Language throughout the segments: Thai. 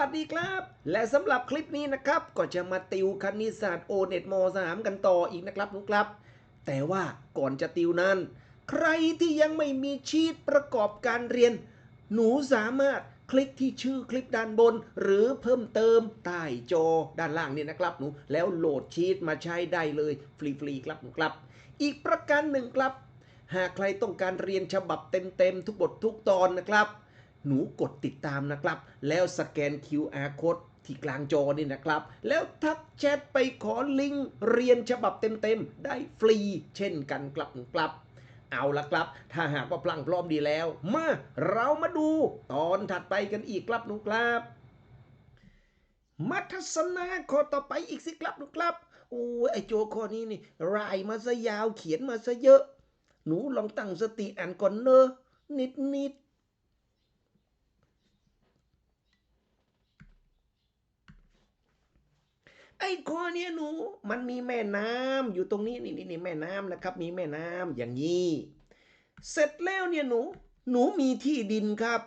วัสดีครับ และสำหรับคลิปนี้นะครับ ก็จะมาติวคณิตศาสตร์โอเน็ตมสามกันต่ออีกนะครับนุกครับ แต่ว่าก่อนจะติวนั้น ใครที่ยังไม่มีชีตประกอบการเรียน หนูสามารถคลิกที่ชื่อคลิปด้านบน หรือเพิ่มเติมใต้จอด้านล่างนี่นะครับหนูแล้วโหลดชีตมาใช้ได้เลยฟรีๆครับหนูครับ อีกประการหนึ่งครับ หากใครต้องการเรียนฉบับเต็มๆทุกบททุกตอนนะครับ หนูกดติดตามนะครับ แล้วสแกน QR code ที่กลางจอนี่นะครับ แล้วทักแชทไปขอลิงก์เรียนฉบับเต็มๆ ได้ฟรีเช่นกันครับครับ เอาละครับ ถ้าหากว่าพลังพร้อมดีแล้ว มาเรามาดูตอนถัดไปกันอีกครับหนูครับมาทัศนาข้อต่อไปอีกสิครับหนูครับโอ้ยไอโจข้อนี้นี่รายมาซะยาวเขียนมาซะเยอะ หนูลองตั้งสติอ่านก่อนเนอะนิดนิด ไอ้ข้อเนี้ยหนู มันมีแม่น้ำอยู่ตรงนี้นี่นี่นี่แม่น้ำนะครับ มีแม่น้ำอย่างนี้ เสร็จแล้วเนี่ยหนู หนูมีที่ดินครับ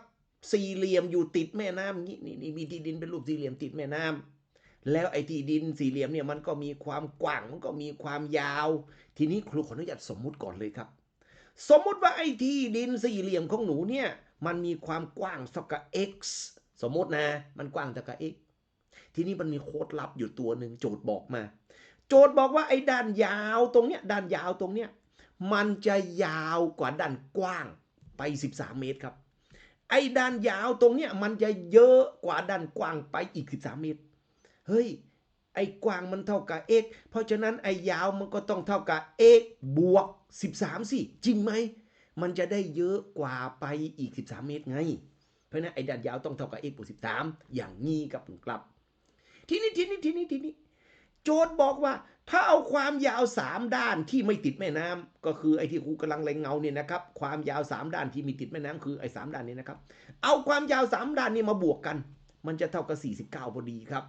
สี่เหลี่ยมอยู่ติดแม่น้ำนี้นี่นี่มีที่ดินเป็นรูปสี่เหลี่ยมติดแม่น้ำแล้วไอ้ที่ดินสี่เหลี่ยมเนี่ยมันก็มีความกว้างมันก็มีความยาว ทีนี้ครูขออนุญาตสมมุติก่อนเลยครับ สมมุติว่าไอ้ที่ดินสี่เหลี่ยมของหนูเนี่ยมันมีความกว้างเท่ากับ x สมมตินะ มันกว้างเท่ากับ x ทีนี้มันมีโค้ดลับอยู่ตัวหนึ่งโจทย์บอกมา โจทย์บอกว่าไอ้ด้านยาวตรงเนี้ยด้านยาวตรงเนี้ยมันจะยาวกว่าด้านกว้างไป 13 เมตรครับ ไอ้ด้านยาวตรงเนี้ยมันจะเยอะกว่าด้านกว้างไปอีก 13 เมตร เฮ้ย ไอ้กว้างมันเท่ากับ x เพราะฉะนั้นไอ้ยาวมันก็ต้องเท่ากับ x บวก 13 สิ จริงไหม มันจะได้เยอะกว่าไปอีก 13 เมตรไง เพราะนั้นไอ้ด้านยาวต้องเท่ากับ x บวก 13 อย่างนี้กับผมครับ ทีนี้ทีนี้ทีนี้ทีนี้โจทย์บอกว่า ถ้าเอาความยาว3ด้านที่ไม่ติดแม่น้ำก็คือไอ้ที่ครูกำลังเล็งเงาเนี่ยนะครับ ความยาว3ด้านที่มีติดแม่น้ำคือไอ้สามด้านนี้นะครับ เอาความยาว3ด้านนี้มาบวกกัน มันจะเท่ากับ49พอดีครับ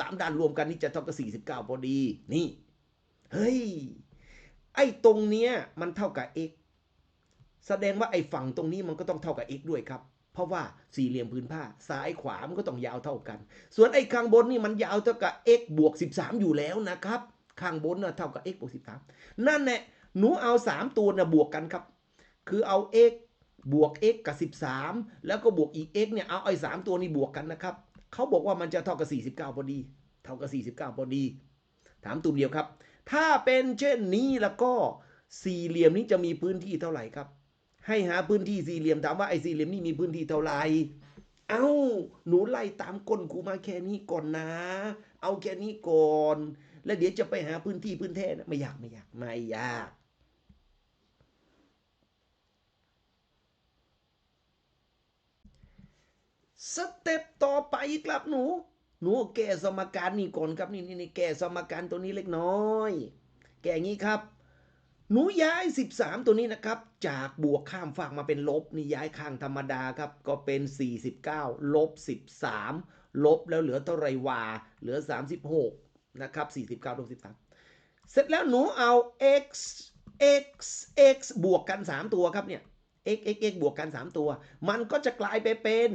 สามด้านรวมกันนี่จะเท่ากับ49พอดีนี่เฮ้ยไอ้ตรงเนี้ยมันเท่ากับ x แสดงว่าไอ้ฝั่งตรงนี้มันก็ต้องเท่ากับ x ด้วยครับ เพราะว่าสี่เหลี่ยมพื้นผ้าซ้ายขวามันก็ต้องยาวเท่ากัน ส่วนไอ้ข้างบนนี่มันยาวเท่ากับ x บวก 13 อยู่แล้วนะครับ ข้างบนน่ะเท่ากับ x บวก 13 นั่นแหละหนูเอา 3 ตัวน่ะบวกกันครับ คือเอา x บวก x กับ 13 แล้วก็บวกอีก x เนี่ยเอาไอ้3ตัวนี้บวกกันนะครับเขาบอกว่ามันจะเท่ากับ 49 พอดี เท่ากับ 49 พอดี ถามตุ่มเดียวครับ ถ้าเป็นเช่นนี้แล้วก็สี่เหลี่ยมนี้จะมีพื้นที่เท่าไหร่ครับ ให้หาพื้นที่สี่เหลี่ยมถามว่าไอ้สี่เหลี่ยมนี้มีพื้นที่เท่าไหร่เอ้าหนูไล่ตามก้นครูมาแค่นี้ก่อนนะ เอาแค่นี้ก่อน แล้วเดี๋ยวจะไปหาพื้นที่พื้นแท่นะไม่อยากไม่อยากไม่อยากสเต็ปต่อไปครับหนู หนูแก้สมการนี่ก่อนครับนี่นี่นี่แก้สมการตัวนี้เล็กน้อย แก้งี้ครับ หนูย้าย 13 ตัวนี้นะครับ จากบวกข้ามฝั่งมาเป็นลบนี่ย้ายข้างธรรมดาครับ ก็เป็น 49 ลบ 13 ลบแล้วเหลือเท่าไรวา เหลือ 36 นะครับ 49 ลบ 13 เสร็จแล้วหนูเอา x x x บวกกัน 3 ตัวครับเนี่ย x x x บวกกัน 3 ตัว มันก็จะกลายไปเป็น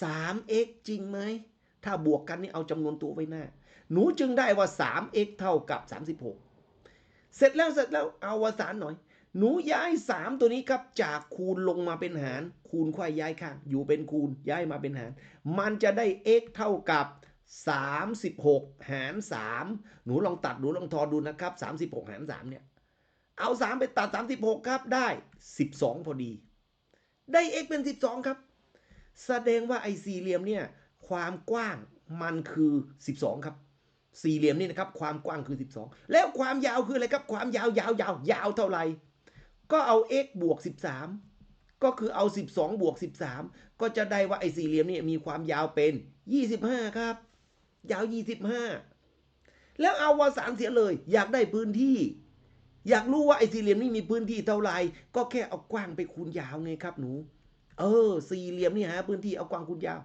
3x จริงไหม ถ้าบวกกันนี่เอาจำนวนตัวไว้หน้า หนูจึงได้ว่า 3x เท่ากับ 36 เสร็จแล้วเสร็จแล้วเอาวสานหน่อย หนูย้าย 3 ตัวนี้ครับจากคูณลงมาเป็นหาร คูณควายย้ายข้าง อยู่เป็นคูณย้ายมาเป็นหาร มันจะได้ x เท่ากับ 36 หาร 3 หนูลองตัดหนูลองทอดูนะครับ 36 หาร 3 เนี่ย เอา 3 ไปตัด 36 ครับได้ 12 พอดี ได้ x เป็น 12 ครับ แสดงว่าไอ้สี่เหลี่ยมเนี่ยความกว้างมันคือ 12 ครับ สี่เหลี่ยมนี่นะครับความกว้างคือ 12 แล้วความยาวคืออะไรครับความยาวยาวยาวยาวเท่าไหร่ก็เอา x บวก 13 ก็คือเอา 12 บวก 13 ก็จะได้ว่าไอ้สี่เหลี่ยมนี่มีความยาวเป็น 25 ครับ ยาว 25 แล้วเอาวสานเสียเลย อยากได้พื้นที่ อยากรู้ว่าไอ้สี่เหลี่ยมนี่มีพื้นที่เท่าไหร่ก็แค่เอากว้างไปคูณยาวไงครับหนู เออ สี่เหลี่ยมนี่หาพื้นที่เอากว้างคูณยาว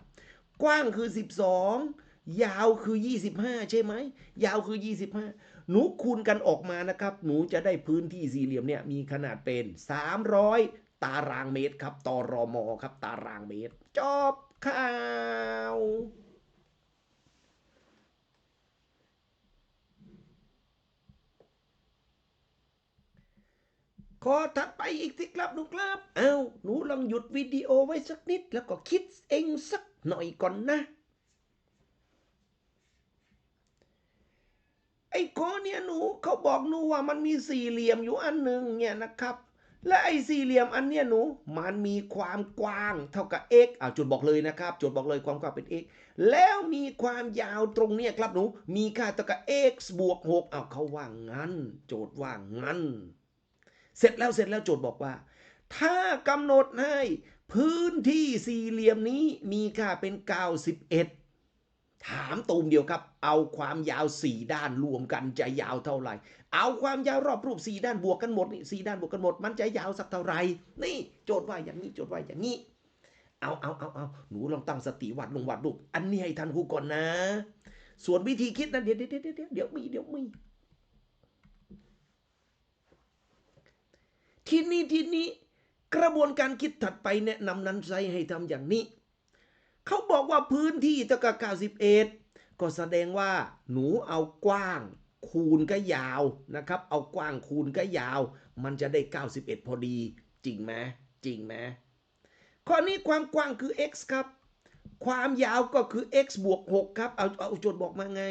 กว้างคือ 12 ยาวคือ 25 ใช่ไหม ยาวคือ 25 หนูคูณกันออกมานะครับ หนูจะได้พื้นที่สี่เหลี่ยมเนี่ยมีขนาดเป็น 300 ตารางเมตรครับตอรอมอครับ ตารางเมตร จบข่าวขอถัดไปอีกสิครับหนูครับ เอา้า หนูลองหยุดวิดีโอไว้สักนิดแล้วก็คิดเองสักหน่อยก่อนนะ อ้ข้อเนี่ยหนูเขาบอกหนูว่ามันมีสี่เหลี่ยมอยู่อันหนึ่งเนี่ยนะครับ และไอ้สี่เหลี่ยมอันเนี้ยหนูมันมีความกว้างเท่ากับ x อ่าจุดบอกเลยนะครับจุดบอกเลยความกว้างเป็น x แล้วมีความยาวตรงเนี้ยครับหนูมีค่าเท่ากับ x บวก6เอาเขาว่างั้น โจทย์ว่างั้น เสร็จแล้วเสร็จแล้วโจทย์บอกว่า ถ้ากำหนดให้พื้นที่สี่เหลี่ยมนี้มีค่าเป็น 91 ถามตูมเดียวครับ เอาความยาวสี่ด้านรวมกันจะยาวเท่าไหร่ เอาความยาวรอบรูปสี่ด้านบวกกันหมดนี่สี่ด้านบวกกันหมด มันจะยาวสักเท่าไหร่นี่โจทย์ว่าอย่างนี้โจทย์ว่าอย่างนี้ เอาเอาเอาเอาหนูลองตั้งสติวัดลงวัดรูป อันนี้ให้ทันครูก่อนนะ ส่วนวิธีคิดนะเดี๋ยวเดี๋ยวเดี๋ยวเดี๋ยวเดี๋ยวมีเดี๋ยวมีทีนี้ทีนี้กระบวนการคิดถัดไปแนะนำนั้นใช้ให้ทำอย่างนี้ เขาบอกว่าพื้นที่เท่ากับ91 ก็แสดงว่าหนูเอากว้างคูณก็ยาวนะครับ เอากว้างคูณก็ยาว มันจะได้ 91 พอดี จริงไหมจริงไหมข้อนี้ความกว้างคือ x ครับ ความยาวก็คือ x บวก 6 ครับ เอาเอาโจทย์บอกมาไง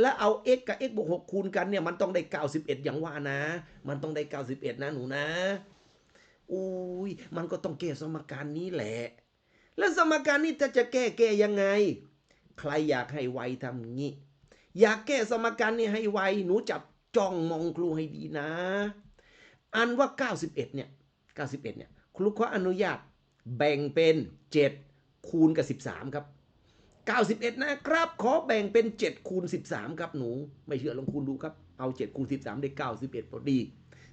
แล้วเอา x กับ x บวก 6 คูณกันเนี่ย มันต้องได้ 91 อย่างว่านะ มันต้องได้ 91 นะหนูนะ อุ้ย มันก็ต้องแก้สมการนี้แหละ แล้วสมการนี้จะจะแก้แก้ยังไง ใครอยากให้ไวทำงี้ อยากแก้สมการนี้ให้ไวหนูจับจ้องมองครูให้ดีนะ อันว่า 91 เนี่ย91เนี่ยครูขออนุญาตแบ่งเป็น 7 คูณกับ 13 ครับ 91 นะครับ ขอแบ่งเป็น 7 คูณ 13 ครับหนู ไม่เชื่อลองคูณดูครับ เอา 7 คูณ 13 ได้ 91พอดี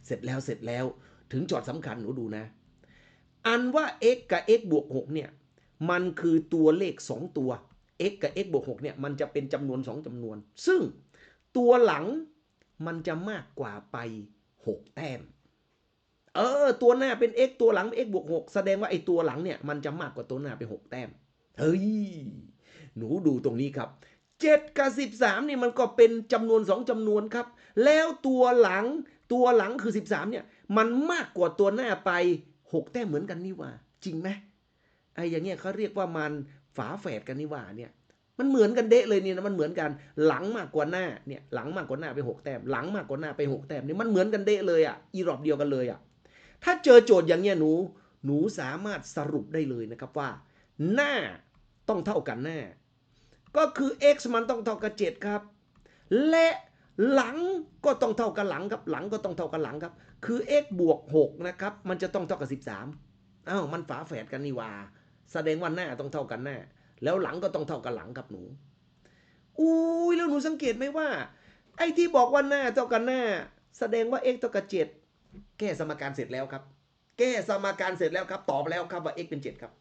เสร็จแล้วเสร็จแล้ว ถึงจอดสำคัญหนูดูนะ อันว่า x กับ x บวก 6 เนี่ย มันคือตัวเลข 2 ตัว x กับ x บวก6เนี่ยมันจะเป็นจำนวน 2จำนวน ซึ่งตัวหลังมันจะมากกว่าไป 6 แต้ม เออ ตัวหน้าเป็น x ตัวหลังเป็น x บวก6แสดงว่าไอ้ตัวหลังเนี่ยมันจะมากกว่าตัวหน้าไป 6 แต้ม เฮ้ย หนูดูตรงนี้ครับ 7 กับ 13เนี่ยมันก็เป็นจำนวน 2จำนวนครับ แล้วตัวหลังตัวหลังคือ 13เนี่ยมันมากกว่าตัวหน้าไป 6 แต้มเหมือนกันนี่ว่า จริงไหม ไอ้อย่างเงี้ยเขาเรียกว่ามันฝาแฝดกันนี่ว่าเนี่ยมันเหมือนกันเดะเลยเนี่ยนะมันเหมือนกันหลังมากกว่าหน้าเนี่ยหลังมากกว่าหน้าไป 6 แต้มหลังมากกว่าหน้าไป 6 แต้มเนี่ยมันเหมือนกันเดะเลยอะอีรอบเดียวกันเลยอะถ้าเจอโจทย์อย่างเงี้ยหนูหนูสามารถสรุปได้เลยนะครับว่า หน้าต้องเท่ากันหน้า ก็คือ x มันต้องเท่ากับ7ครับ และหลังก็ต้องเท่ากับหลังครับหลังก็ต้องเท่ากับหลังครับ คือ x บวก6นะครับมันจะต้องเท่ากับ 13อ้าวมันฝาแฝดกันนี่ว่า แสดงว่าหน้าต้องเท่ากันหน้า แล้วหลังก็ต้องเท่ากับหลังครับหนู อุ้ยแล้วหนูสังเกตไหมว่า ไอ้ที่บอกว่าหน้าเท่ากันหน้า แสดงว่า x เท่ากับ7แก้สมการเสร็จแล้วครับ แก้สมการเสร็จแล้วครับ ตอบแล้วครับว่า x เป็น 7 ครับ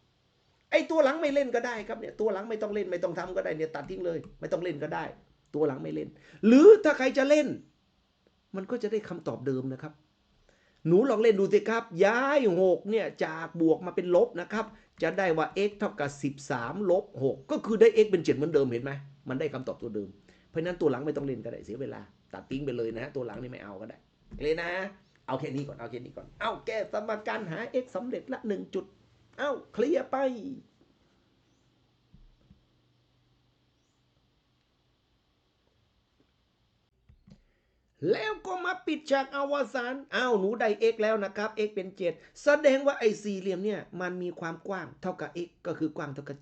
ไอ้ตัวหลังไม่เล่นก็ได้ครับเนี่ยตัวหลังไม่ต้องเล่นไม่ต้องทำก็ได้เนี่ยตัดทิ้งเลย ไม่ต้องเล่นก็ได้ ตัวหลังไม่เล่น หรือถ้าใครจะเล่น มันก็จะได้คำตอบเดิมนะครับหนูลองเล่นดูสิครับ ย้าย 6 เนี่ย จากบวกมาเป็นลบนะครับ จะได้ว่า x เท่ากับ 13 ลบ 6 ก็คือได้ x เป็น 7 เหมือนเดิมเห็นไหมมันได้คำตอบตัวเดิม เพราะฉะนั้นตัวหลังไม่ต้องเล่นก็ได้เสียเวลา ตัดทิ้งไปเลยนะตัวหลังนี่ไม่เอาก็ได้เลยนะ เอาแค่นี้ก่อนเอาแค่นี้ก่อน เอาแก้สมการหา x สำเร็จละ 1 จุด เอาเคลียร์ไป แล้วก็มาปิดฉากอวสานอ้าวหนูได้ x แล้วนะครับ x เป็น 7 แสดงว่าไอ้สี่เหลี่ยมเนี่ยมันมีความกว้างเท่ากับ x ก็คือกว้างเท่ากับ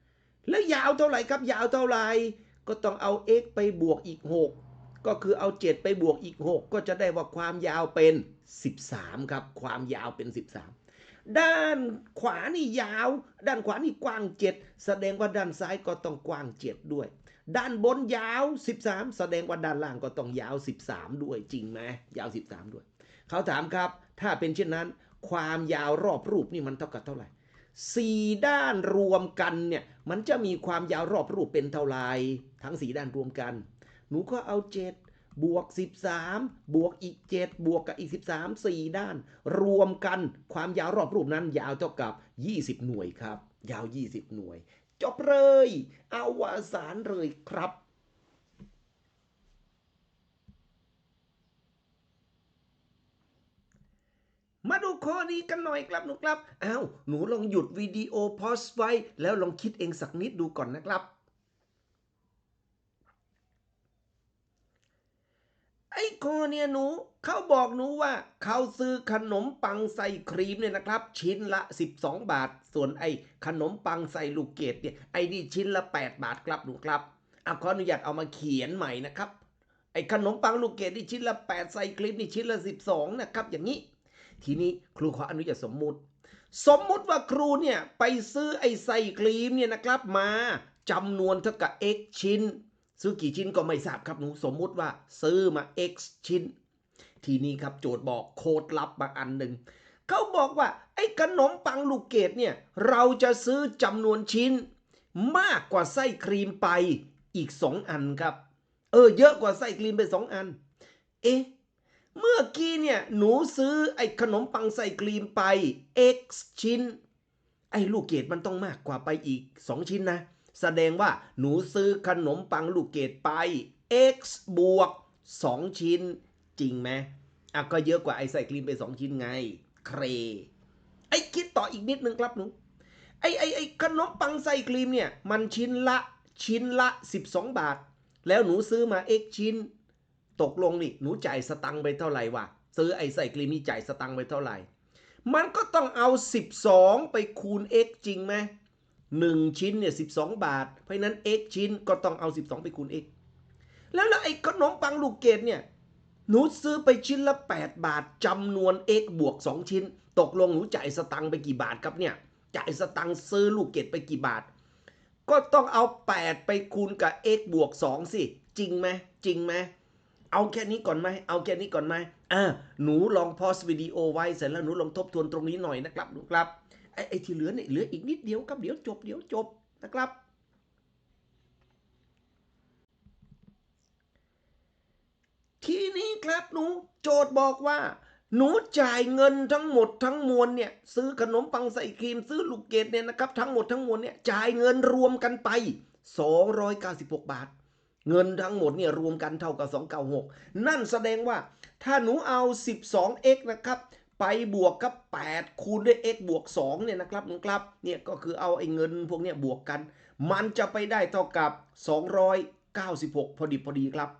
7 แล้วยาวเท่าไหร่ครับ ยาวเท่าไหร่ก็ต้องเอา x ไปบวกอีก 6 ก็คือเอา 7 ไปบวกอีก 6 ก็จะได้ว่าความยาวเป็น 13 ครับ ความยาวเป็น 13 ด้านขวานี่ยาว ด้านขวานี่กว้าง 7 แสดงว่าด้านซ้ายก็ต้องกว้าง 7 ด้วย ด้านบนยาว 13 แสดงว่าด้านล่างก็ต้องยาว 13 ด้วยจริงไหมยาว 13 ด้วย เขาถามครับ ถ้าเป็นเช่นนั้น ความยาวรอบรูปนี่มันเท่ากับเท่าไหร่สี่ด้านรวมกันเนี่ยมันจะมีความยาวรอบรูปเป็นเท่าไหร่ทั้งสี่ด้านรวมกัน หนูก็เอา7บวก 13 บวกอีก 7 บวกกับอีก 13 4 ด้าน รวมกันความยาวรอบรูปนั้นยาวเท่ากับ 20 หน่วยครับ ยาว 20 หน่วย จบเลยเอาวสานเลยครับ มาดูข้อนี้กันหน่อยครับหนูครับ อ้าว หนูลองหยุดวิดีโอพอสไว้ แล้วลองคิดเองสักนิดดูก่อนนะครับ ไอ้ข้อเนี่ยหนูเขาบอกหนูว่าเขาซื้อขนมปังใส่ครีมเนี่ยนะครับ ชิ้นละ 12 บาท ส่วนไอ้ขนมปังใส่ลูกเกดเนี่ยไอ้นี่ชิ้นละ 8 บาทครับหนูครับเอาขออนุญาตเอามาเขียนใหม่นะครับ ไอ้ขนมปังลูกเกดนี่ชิ้นละ 8 ใส่ครีมนี่ชิ้นละ 12 นะครับ อย่างนี้ ทีนี้ครูขออนุญาตสมมุติ สมมุติว่าครูเนี่ยไปซื้อไอ้ไส้ครีมเนี่ยนะครับมาจำนวนเท่ากับ x ชิ้น ซื้อกี่ชิ้นก็ไม่ทราบครับหนูสมมุติว่าซื้อมา x ชิ้น ทีนี้ครับโจทย์บอกโค้ดลับมาอันหนึ่งเขาบอกว่าไอ้ขนมปังลูกเกดเนี่ยเราจะซื้อจำนวนชิ้น มากกว่าไส้ครีมไปอีก 2 อันครับ เออเยอะกว่าไส้ครีมไป 2 อัน เอ๊ะเมื่อกี้เนี่ยหนูซื้อไอ้ขนมปังใส่ครีมไป x ชิ้น ไอ้ลูกเกดมันต้องมากกว่าไปอีก 2 ชิ้นนะ แสดงว่าหนูซื้อขนมปังลูกเกดไป x บวก 2 ชิ้น จริงไหมอะก็เยอะกว่าไอ้ใส่ครีมไป 2 ชิ้นไง เคร ไอ้คิดต่ออีกนิดนึงครับหนู ไอ้ไอ้ไอ้ขนมปังใส่ครีมเนี่ย มันชิ้นละชิ้นละ 12 บาท แล้วหนูซื้อมา x ชิ้น ตกลงนี่หนูจ่ายสตังค์ไปเท่าไหร่วะซื้อไอ้ใส่ครีมนี่จ่ายสตังค์ไปเท่าไหร่ มันก็ต้องเอา 12 ไปคูณ x จริงไหม หนึ่งชิ้นเนี่ย12บาท เพราะฉะนั้น x ชิ้นก็ต้องเอา 12 ไปคูณ x แล้วแล้วไอ้ขนมปังลูกเกดเนี่ยหนูซื้อไปชิ้นละ 8 บาทจำนวน x บวก 2 ชิ้น ตกลงหนูจ่ายสตังค์ไปกี่บาทครับเนี่ยจ่ายสตังค์ซื้อลูกเกดไปกี่บาท ก็ต้องเอา 8 ไปคูณกับ x บวก 2 สิ จริงไหมจริงไหมเอาแค่นี้ก่อนไหมเอาแค่นี้ก่อนไหมอ่าหนูลองพอสวิดีโอไว้เสร็จแล้วหนูลองทบทวนตรงนี้หน่อยนะครับหนูครับ ไอ้ไอ้ที่เหลือเนี่ยเหลืออีกนิดเดียวครับเดี๋ยวจบเดี๋ยวจบนะครับ ทีนี้ครับหนูโจทย์บอกว่า หนูจ่ายเงินทั้งหมดทั้งมวลเนี่ย ซื้อขนมปังใส่ครีมซื้อลูกเกดเนี่ยนะครับ ทั้งหมดทั้งมวลเนี่ยจ่ายเงินรวมกันไป 296 บาท เงินทั้งหมดเนี่ยรวมกันเท่ากับ 296 นั่นแสดงว่าถ้าหนูเอา 12x นะครับ ไปบวกกับ 8 คูณด้วย x บวก2เนี่ยนะครับนูครับเนี่ยก็คือเอาไอ้เงินพวกเนี้ยบวกกัน มันจะไปได้เท่ากับ 296 พอดีพอดีครับ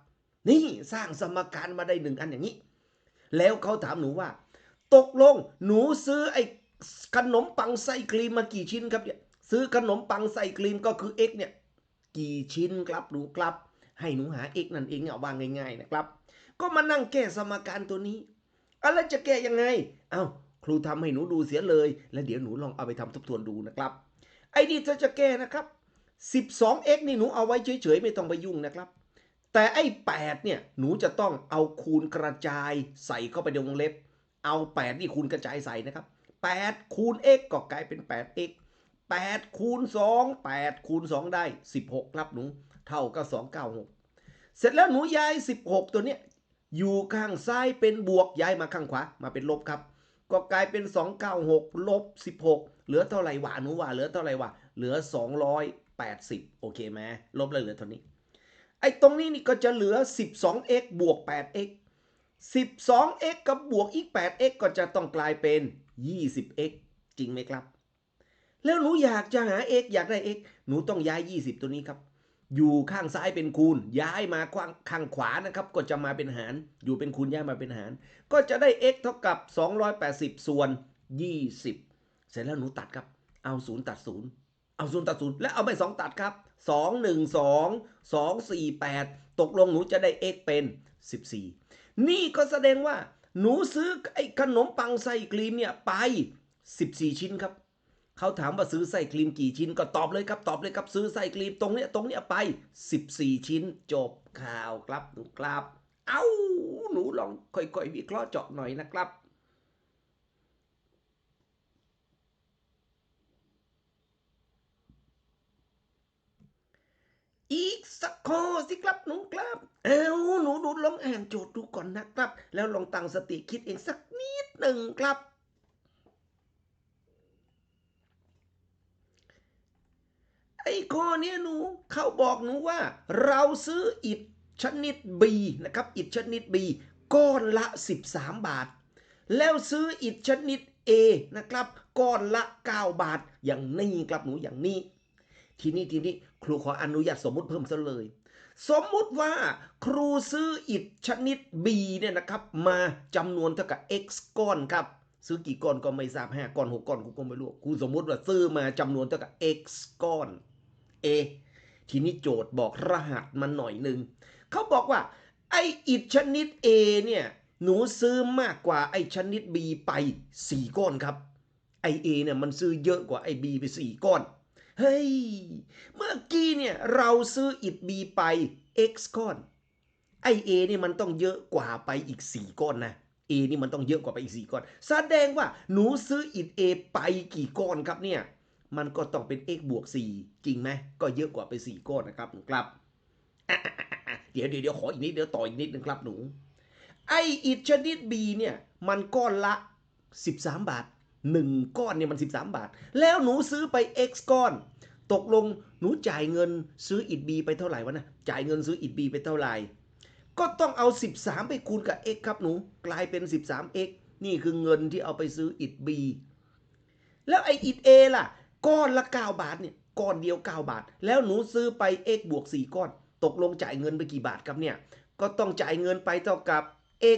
นี่สร้างสมการมาได้หนึ่งอันอย่างนี้ แล้วเขาถามหนูว่า ตกลงหนูซื้อไอ้ขนมปังไส้ครีมมากี่ชิ้นครับเนี่ยซื้อขนมปังไส้ครีมก็คือ x เนี่ยกี่ชิ้นครับหนูครับ ให้หนูหา x นั่นเองเอาวางง่ายๆนะครับ ก็มานั่งแก้สมการตัวนี้ อะไรจะแก้ยังไง เอา้าครูทำให้หนูดูเสียเลย แล้วเดี๋ยวหนูลองเอาไปทำทบทวนดูนะครับ ไอ้นี่ถ้าจะแก้นะครับ 12x นี่หนูเอาไว้เฉยๆไม่ต้องไปยุ่งนะครับ แต่ไอ้8เนี่ยหนูจะต้องเอาคูณกระจายใส่เข้าไปในวงเล็บ เอา8นี่คูณกระจายใส่นะครับ8คูณ x ก็กลายเป็น 8x 8คูณ2 8คูณ2ได้ 16 ครับหนู เท่ากับ296 เสร็จแล้วหนูย้าย 16 ตัวเนี้ย อยู่ข้างซ้ายเป็นบวกย้ายมาข้างขวามาเป็นลบครับ ก็กลายเป็น 296ลบ16 เหลือเท่าไหร่วะหนูว่าเหลือเท่าไหร่วะเหลือ 280 โอเคไหมลบเลยเหลือเท่านี้ ไอ้ตรงนี้นี่ก็จะเหลือ 12x บวก 8x 12x กับบวกอีก 8x ก็จะต้องกลายเป็น 20x จริงไหมครับ แล้วหนูอยากจะหา x อยากได้ x หนูต้องย้าย 20 ตัวนี้ครับ อยู่ข้างซ้ายเป็นคูณ ย้ายมาข้างข้างขวานะครับ ก็จะมาเป็นหาร อยู่เป็นคูณย้ายมาเป็นหาร ก็จะได้ x เท่ากับ 280 ส่วน 20 เสร็จแล้วหนูตัดครับ เอา 0 ตัด 0 เอา 0 ตัด 0 แล้วเอาไป 2 ตัดครับ 2 1 2 2 4 8 ตกลงหนูจะได้ x เป็น 14 นี่ก็แสดงว่า หนูซื้อไอ้ขนมปังไส้ครีมเนี่ยไป 14 ชิ้นครับ เขาถามว่าซื้อไส้ครีมกี่ชิ้นก็ตอบเลยครับตอบเลยครับซื้อไส้ครีมตรงเนี้ยตรงเนี้ยไป 14 ชิ้นจบข่าวครับหนูครับ เอ้าหนูลองค่อยๆวิเคราะห์เจาะหน่อยนะครับอีกสักข้อสิครับหนูครับเอาหนูดูลองอ่านโจทย์ดูก่อนนะครับ แล้วลองตั้งสติคิดเองสักนิดหนึ่งครับ ไอ้ ข้อนี้หนูเขาบอกหนูว่า เราซื้ออิฐชนิด B นะครับอิฐชนิด B ก้อนละ 13 บาท แล้วซื้ออิฐชนิด A นะครับก้อนละ 9 บาท อย่างนี้ครับหนูอย่างนี้ ทีนี้ทีนี้ครูขออนุญาตสมมุติเพิ่มซะเลย สมมุติว่าครูซื้ออิฐชนิด B เนี่ยนะครับ มาจำนวนเท่ากับ x ก้อนครับ ซื้อกี่ก้อนก็ไม่ทราบ5ก้อน6ก้อนครูก็ไม่รู้ครูสมมุติว่าซื้อมาจำนวนเท่ากับ x ก้อน A ทีนี้โจทย์บอกรหัสมันหน่อยหนึ่งเขาบอกว่า ไออิฐชนิด A เนี่ย หนูซื้อมากกว่าไอชนิด B ไป 4 ก้อนครับ ไอ A เนี่ยมันซื้อเยอะกว่าไอ B ไป 4 ก้อน เฮ้ย เมื่อกี้เนี่ยเราซื้ออิฐ B ไป x ก้อน ไอ A นี่ยมันต้องเยอะกว่าไปอีก 4 ก้อนนะ A นี่มันต้องเยอะกว่าไปอีก 4 ก้อน แสดงว่าหนูซื้ออิฐ A ไปกี่ก้อนครับเนี่ย มันก็ต้องเป็น x บวก 4 จริงไหม ก็เยอะกว่าไป4ก้อนนะครับหนูครับเดี๋ยวเดี๋ยวเดี๋ยวขออีกนิดเดี๋ยวต่ออีกนิดนึงครับหนู ไออิฐชนิด B เนี่ย มันก้อนละ 13 บาท 1 ก้อนเนี่ยมัน 13 บาท แล้วหนูซื้อไป x ก้อน ตกลงหนูจ่ายเงินซื้ออิฐ B ไปเท่าไหร่วะนะ จ่ายเงินซื้ออิฐ B ไปเท่าไหร่ ก็ต้องเอา 13 ไปคูณกับ x ครับหนู กลายเป็น 13x นี่คือเงินที่เอาไปซื้ออิฐ B แล้วไออิฐ A ล่ะ ก้อนละ 9 บาทเนี่ยก้อนเดียว 9 บาท แล้วหนูซื้อไป x บวก 4 ก้อน ตกลงจ่ายเงินไปกี่บาทครับเนี่ย ก็ต้องจ่ายเงินไปเท่ากับ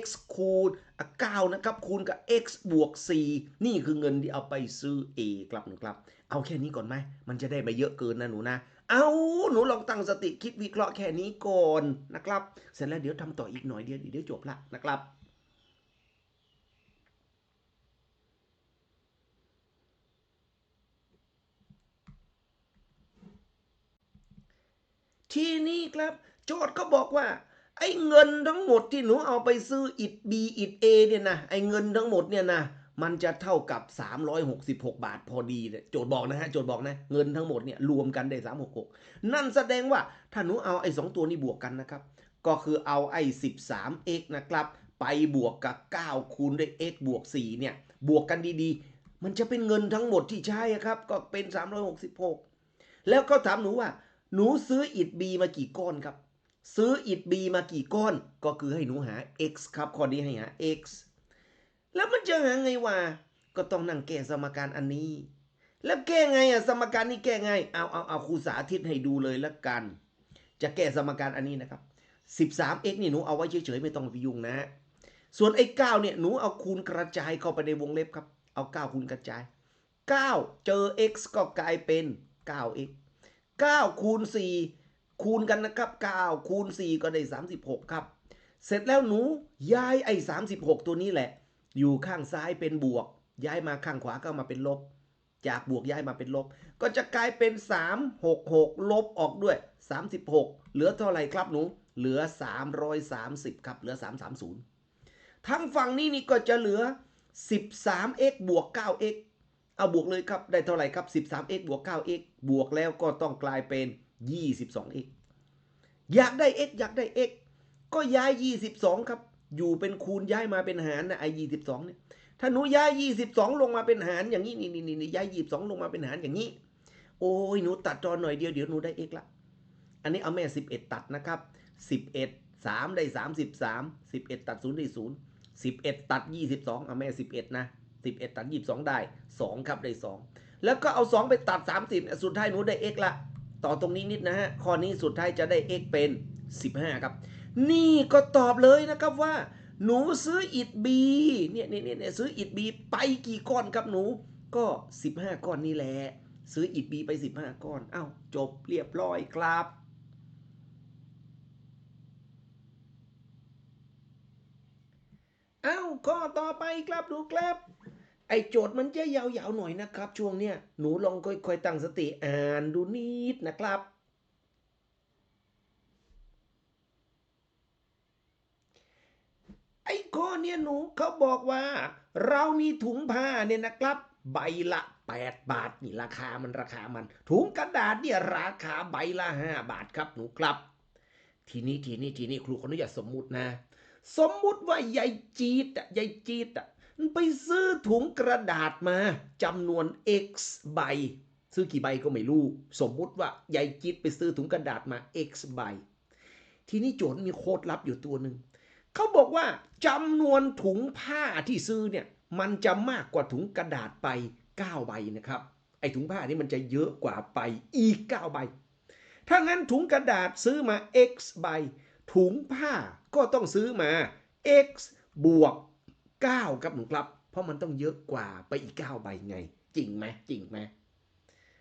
x คูณ9นะครับ คูณกับ x บวก 4 นี่คือเงินที่เอาไปซื้อ A ครับหนูครับ เอาแค่นี้ก่อนไหม มันจะได้ไม่เยอะเกินนะหนูนะ เอาหนูลองตั้งสติคิดวิเคราะห์แค่นี้ก่อนนะครับ เสร็จแล้วเดี๋ยวทำต่ออีกหน่อยเดียวเดี๋ยวจบละนะครับ ทีนี้ครับ โจทย์ก็บอกว่า ไอ้เงินทั้งหมดที่หนูเอาไปซื้ออิฐ B อิฐ A เนี่ยนะไอ้เงินทั้งหมดเนี่ยนะมันจะเท่ากับ 366 บาทพอดีโจทย์บอกนะฮะ โจทย์บอกนะ เงินทั้งหมดเนี่ยรวมกันได้ 366 นั่นแสดงว่าถ้าหนูเอาไอ้สองตัวนี้บวกกันนะครับ ก็คือเอาไอ้ 13x นะครับ ไปบวกกับ 9 คูณด้วย x บวก 4 เนี่ย บวกกันดีๆ มันจะเป็นเงินทั้งหมดที่ใช้ครับ ก็เป็น 366 แล้วก็ถามหนูว่า หนูซื้ออิฐ B มากี่ก้อนครับ ซื้ออิฐ B มากี่ก้อน ก็คือให้หนูหา x ครับข้อนี้ให้หา x แล้วมันจะหาไงวะก็ต้องนั่งแก้สมการอันนี้ แล้วแก้ไงอะสมการนี้แก้ไงเอาเอาเอาครูสาธิตให้ดูเลยละกัน จะแก้สมการอันนี้นะครับ 13x นี่หนูเอาไว้เฉยๆไม่ต้องไปยุ่งนะฮะส่วนไอ้9เนี่ยหนูเอาคูณกระจายเข้าไปในวงเล็บครับ เอา 9 คูณกระจาย 9 เจอ x ก็กลายเป็น 9x 9คูณ4คูณกันนะครับ9คูณ4ก็ได้ 36 ครับ เสร็จแล้วหนูย้ายไอ้ 36 ตัวนี้แหละ อยู่ข้างซ้ายเป็นบวก ย้ายมาข้างขวาก็มาเป็นลบ จากบวกย้ายมาเป็นลบ ก็จะกลายเป็น 366 ลบออกด้วย 36 เหลือเท่าไหร่ครับหนู เหลือ 330 ครับ เหลือ 330 ทั้งฝั่งนี้นี่ก็จะเหลือ 13x บวก 9x เอาบวกเลยครับ ได้เท่าไหร่ครับ 13x บวก 9x บวกแล้วก็ต้องกลายเป็น 22x อยากได้ x อยากได้ x ก็ย้าย 22 ครับ อยู่เป็นคูณย้ายมาเป็นหารนะไอ้22เนี่ย ถ้าหนูย้าย 22 ลงมาเป็นหารอย่างนี้นี่นี่นี่ย้าย 22 ลงมาเป็นหารอย่างนี้ โอ้ยหนูตัดจอหน่อยเดียวเดี๋ยวหนูได้ x ละ อันนี้เอาแม่ 11 ตัดนะครับ 11 3 ได้ 33 11 ตัด0ได้0 11 ตัด 22 เอาแม่ 11 นะ 11 ตัด 22 ได้ 2 ครับได้ 2 แล้วก็เอา 2 ไปตัด 30 สุดท้ายหนูได้ x ละ ต่อตรงนี้นิดนะฮะ ข้อนี้สุดท้ายจะได้ x เป็น 15 ครับ นี่ก็ตอบเลยนะครับว่า หนูซื้ออิฐ B เนี่ยเนี่ยเนี่ยซื้ออิฐ B ไปกี่ก้อนครับหนูก็ 15 ก้อนนี่แหละซื้ออิฐ B ไป 15 ก้อน เอ้าจบเรียบร้อยครับเอ้าข้อต่อไปครับดูครับ ไอโจทย์มันจะยาวๆหน่อยนะครับ ช่วงเนี้ยหนูลองค่อยๆตั้งสติอ่านดูนิดนะครับ ไอ้ข้อเนี่ยหนูเขาบอกว่า เรามีถุงผ้าเนี่ยนะครับ ใบละ8บาทนี่ราคามันราคามัน ถุงกระดาษเนี่ยราคาใบละ5บาทครับหนูครับ ทีนี้ทีนี้ทีนี้ครูขออนุญาตสมมุตินะ สมมุติว่ายายจีดอะยายจีดอะ ไปซื้อถุงกระดาษมาจำนวน x ใบ ซื้อกี่ใบก็ไม่รู้ สมมุติว่ายายจีดไปซื้อถุงกระดาษมา x ใบ ทีนี้โจทย์มีโค้ดลับอยู่ตัวหนึ่งเขาบอกว่าจำนวนถุงผ้าที่ซื้อเนี่ยมันจะมากกว่าถุงกระดาษไป 9 ใบนะครับ ไอ้ถุงผ้านี่มันจะเยอะกว่าไปอีก 9 ใบ ถ้างั้นถุงกระดาษซื้อมา x ใบ ถุงผ้าก็ต้องซื้อมา x บวก 9ครับหนูครับ เพราะมันต้องเยอะกว่าไปอีก 9 ใบไง จริงไหมจริงไหม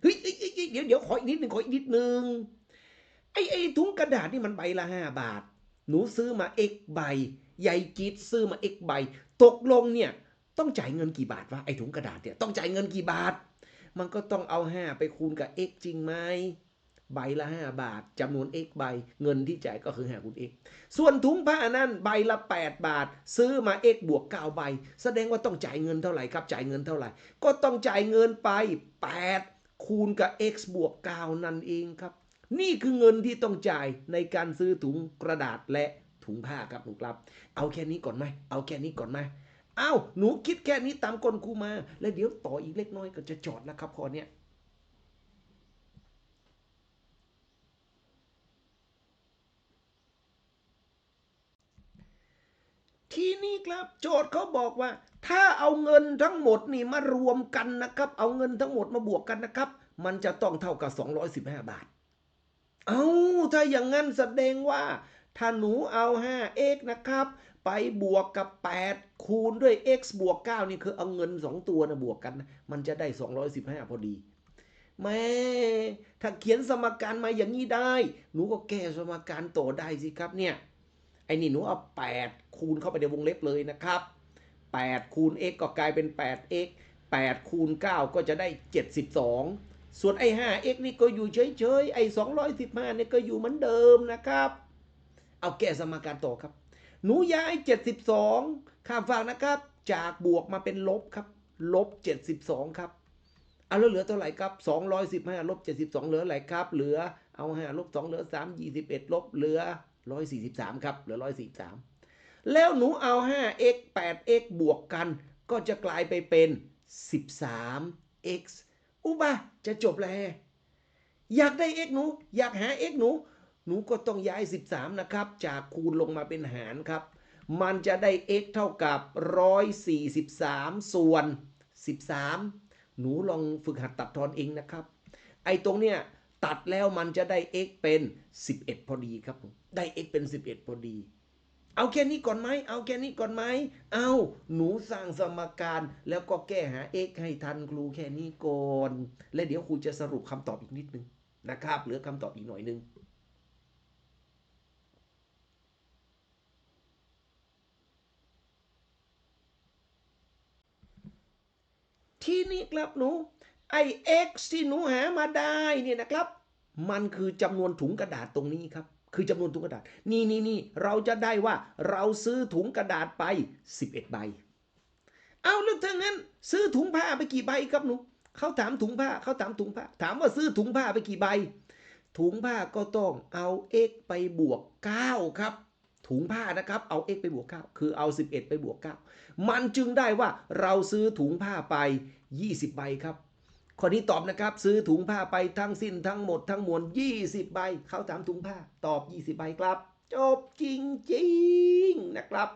เฮ้ยเอ้ยเดี๋ยวเดี๋ยวขออีกนิดหนึ่งขออีกนิดหนึ่งไอ้ไอ้ถุงกระดาษนี่มันใบละ 5 บาท หนูซื้อมา x ใบยายจิตซื้อมา x ใบ ตกลงเนี่ยต้องจ่ายเงินกี่บาทวะไอ้ถุงกระดาษเนี่ยต้องจ่ายเงินกี่บาท มันก็ต้องเอา 5 ไปคูณกับ x จริงไหม ใบละ 5 บาทจำนวน x ใบ เงินที่จ่ายก็คือ5คูณ x ส่วนถุงผ้านั่นใบละ 8 บาท ซื้อมา x บวก 9 ใบ แสดงว่าต้องจ่ายเงินเท่าไหร่ครับจ่ายเงินเท่าไหร่ ก็ต้องจ่ายเงินไป 8 คูณกับ x บวก 9 นั่นเองครับ นี่คือเงินที่ต้องจ่ายในการซื้อถุงกระดาษและถุงผ้าครับหนูครับ เอาแค่นี้ก่อนไหมเอาแค่นี้ก่อนไหมเอ้าหนูคิดแค่นี้ตามกลครูมา แล้วเดี๋ยวต่ออีกเล็กน้อยก็จะจอดแล้วครับพอเนี้ย ที นี้ครับ โจทย์เขาบอกว่า ถ้าเอาเงินทั้งหมดนี่มารวมกันนะครับ เอาเงินทั้งหมดมาบวกกันนะครับ มันจะต้องเท่ากับ 215 บาท เอาถ้าอย่างนั้นแสดงว่า ถ้าหนูเอา 5x นะครับ ไปบวกกับ 8 คูณด้วย x บวก 9 นี่คือเอาเงิน 2 ตัวนะบวกกัน มันจะได้ 215 พอดีแม่ถ้าเขียนสมการมาอย่างนี้ได้ หนูก็แก้สมการโตได้สิครับเนี่ย ไอ้นี่หนูเอา8คูณเข้าไปในวงเล็บเลยนะครับ8คูณ x ก็กลายเป็น 8x 8คูณ 9 ก็จะได้ 72 ส่วนไอ้ 5x นี่ก็อยู่เฉยๆ ไอ้ 215เนี่ยก็อยู่เหมือนเดิมนะครับ เอาแก้สมการต่อครับ หนูย้าย 72 ข้ามฝั่งนะครับ จากบวกมาเป็นลบครับ ลบ 72 ครับ เอาแล้วเหลือเท่าไหร่ครับ 215 ลบ 72 เหลืออะไรครับ เหลือ เอา 5 ลบ 2 เหลือ 3 21 ลบ เหลือ 143 ครับเหลือ 143 แล้วหนูเอา 5x 8x บวกกัน ก็จะกลายไปเป็น 13x อุบะจะจบแล้วอยากได้ x หนู อยากหา x หนู หนูก็ต้องย้าย 13 นะครับ จากคูณลงมาเป็นหารครับ มันจะได้ x เท่ากับ 143 ส่วน 13 หนูลองฝึกหัดตัดทอนเองนะครับ ไอ้ตรงเนี้ย ตัดแล้วมันจะได้ x เป็น 11 พอดีครับผมได้ x เป็น 11 พอดี เอาแค่นี้ก่อนไหมเอาแค่นี้ก่อนไหมเอาหนูสร้างสมการแล้วก็แก้หา x ให้ทันครูแค่นี้ก่อนและเดี๋ยวครูจะสรุปคำตอบอีกนิดนึงนะครับเหลือคำตอบอีกหน่อยนึงที่นี้ครับหนู ไอ x ที่หนูหามาได้เนี่ยนะครับ มันคือจำนวนถุงกระดาษตรงนี้ครับ คือจำนวนถุงกระดาษ นี่นี่นี่เราจะได้ว่าเราซื้อถุงกระดาษไป 11 ใบ เอาแล้วถ้างั้น ซื้อถุงผ้าไปกี่ใบครับหนูเขาถามถุงผ้าเขาถามถุงผ้า ถามว่าซื้อถุงผ้าไปกี่ใบ ถุงผ้าก็ต้องเอา x ไปบวก 9 ครับถุงผ้านะครับ เอา x ไปบวก 9 คือเอา 11 ไปบวก 9 มันจึงได้ว่าเราซื้อถุงผ้าไป 20 ใบครับ คนนี้ตอบนะครับ ซื้อถุงผ้าไปทั้งสิ้นทั้งหมดทั้งมวล 20 ใบ เขาถามถุงผ้า ตอบ 20 ใบครับ จบจริงๆนะครับ